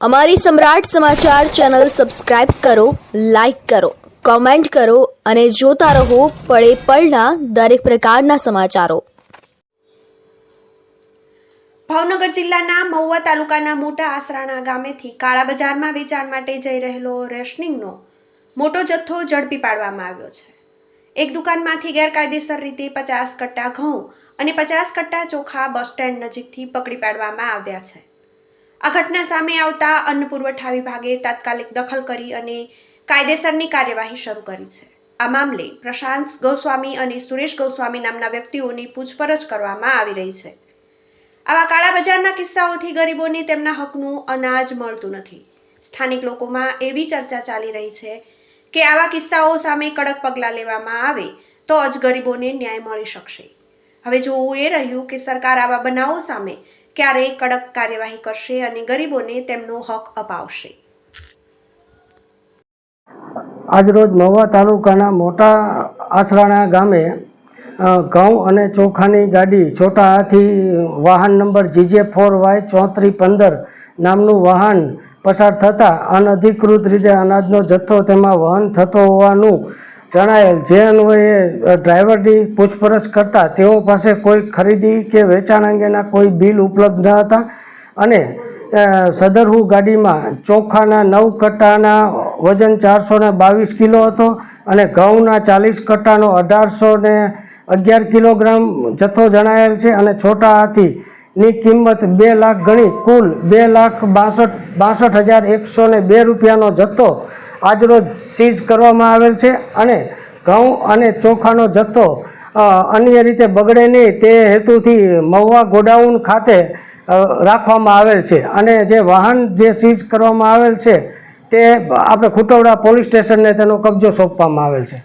અમારી Samrat Samachar channel subscribe કરો, like કરો, કોમેન્ટ કરો અને જોતા રહો પળે પળના દરેક પ્રકારના સમાચારો. ભાવનગર જિલ્લાના મહુવા તાલુકાના મોટા આસરાણા ગામેથી કાળા બજારમાં વેચાણ માટે જઈ રહેલો રેશનિંગનો મોટો જથ્થો ઝડપી પાડવામાં આવ્યો છે. એક દુકાનમાંથી ગેરકાયદેસર રીતે પચાસ કટ્ટા ઘઉં અને પચાસ કટ્ટા ચોખા બસ સ્ટેન્ડ નજીકથી પકડી પાડવામાં આવ્યા છે. આ ઘટના સામે આવતા અન્ન પુરવઠા વિભાગે તાત્કાલિક દખલ કરી અને કાયદેસરની કાર્યવાહી શરૂ કરી છે. આ મામલે પ્રશાંત ગોસ્વામી અને સુરેશ ગોસ્વામી નામના વ્યક્તિઓની પૂછપરછ કરવામાં આવી રહી છે. આવા કાળા બજારના કિસ્સાઓથી ગરીબોને તેમના હકનું અનાજ મળતું નથી. સ્થાનિક લોકોમાં એવી ચર્ચા ચાલી રહી છે કે આવા કિસ્સાઓ સામે કડક પગલાં લેવામાં આવે તો જ ગરીબોને ન્યાય મળી શકશે. હવે જોવું એ રહ્યું કે સરકાર આવા બનાવો સામે ક્યારે કડક કાર્યવાહી કરશે અને ગરીબોને તેમનો હક અપાવશે. આજરોજ મહુવા તાલુકાના મોટા આસરાણા ગામે ઘઉં અને ચોખાની ગાડી છોટા હાથી વાહન નંબર જીજે ફોર વાય ચોત્રી પંદર નામનું વાહન પસાર થતાં અનધિકૃત રીતે અનાજનો જથ્થો તેમાં વહન થતો હોવાનું જણાયેલ જે અન્વયે ડ્રાઈવરની પૂછપરછ કરતા તેઓ પાસે કોઈ ખરીદી કે વેચાણ અંગેના કોઈ બિલ ઉપલબ્ધ ન હતા અને સદરહુ ગાડીમાં ચોખાના નવ કટ્ટાના વજન ચારસો બાવીસ કિલો હતો અને ઘઉંના ચાલીસ કટ્ટાનો અઢારસો ને અગિયાર કિલોગ્રામ જથ્થો જણાયેલ છે અને છોટા હાથીની કિંમત બે લાખ ગણી કુલ બે લાખ બાસઠ બાસઠ હજાર એકસો ને બે રૂપિયાનો જથ્થો આજરોજ સીઝ કરવામાં આવેલ છે અને ઘઉં અને ચોખાનો જથ્થો અન્ય રીતે બગડે નહીં તે હેતુથી મહુવા ગોડાઉન ખાતે રાખવામાં આવેલ છે. અને જે વાહન જે સીઝ કરવામાં આવેલ છે તે આપણે ખુટવડા પોલીસ સ્ટેશનને તેનો કબજો સોંપવામાં આવેલ છે.